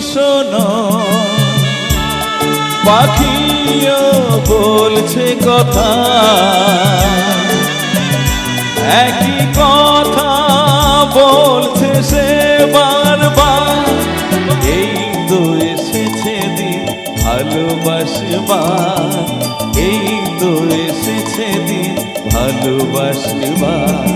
শোনো। পাখিও বলছে কথা। একই কথা বলছে সে বারবার। এই তো এসেছে দিন ভালোবাসবার। এই তো এসেছে দিন ভালোবাসবার।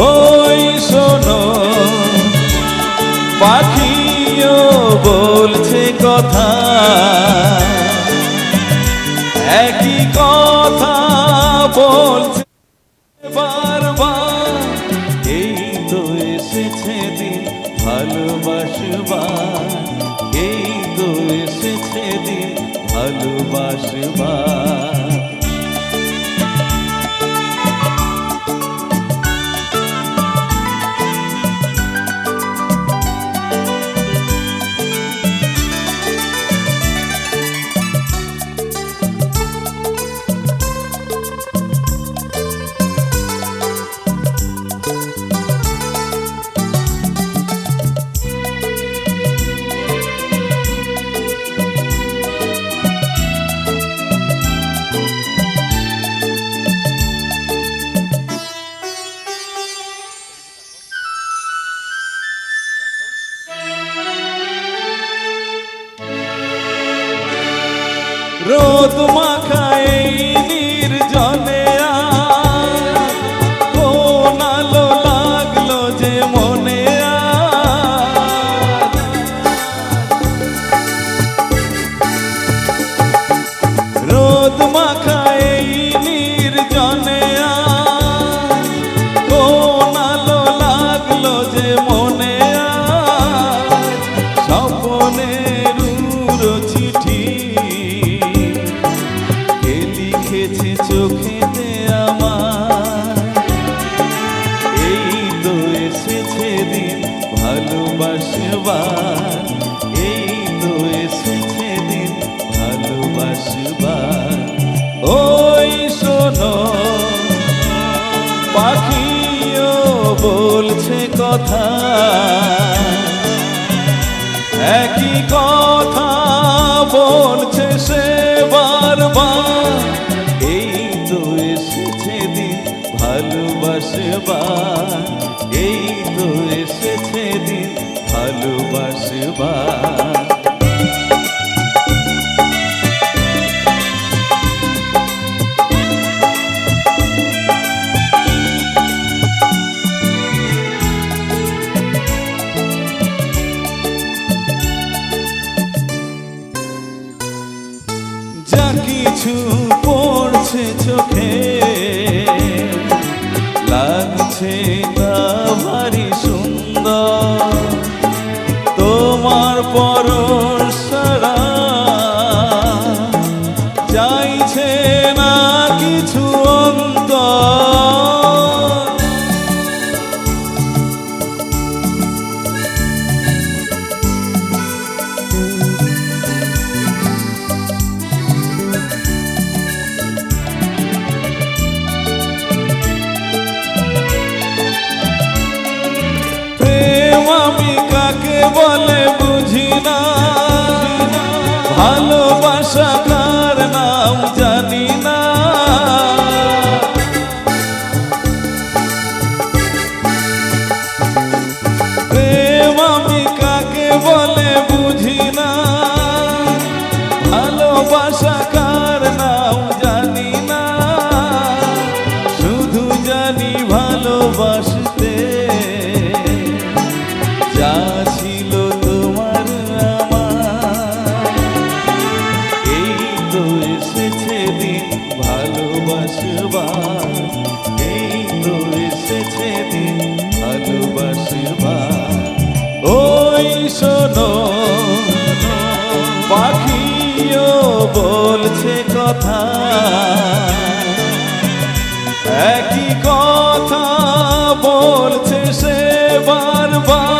ওই শোনো বলছে কথা। একই কথা বলছে বারবার। এই তো এসেছে দিন ভালোবাসবার। এই তো এসেছে দিন ভালোবাসবার। রোদ মাখায় ভালোবাসবার এই তো এসেছে দিন ভালোবাসবার ওই শোনো পাখিও বলছে কথা একই কথা যা কিছু পড়ছে চোখে পরশ সারা। চাইছে না কিছু অন্তর। প্রেম বলে বুঝি না। ভালোবাসা কার নাম জানি না। প্রেম আমি কাকে বলে বুঝি না। ভালোবাসা কার নাম জানি না। শুধু জানি ভালোবাসতে বলছে কথা। একই কথা বলছে সে বারবার।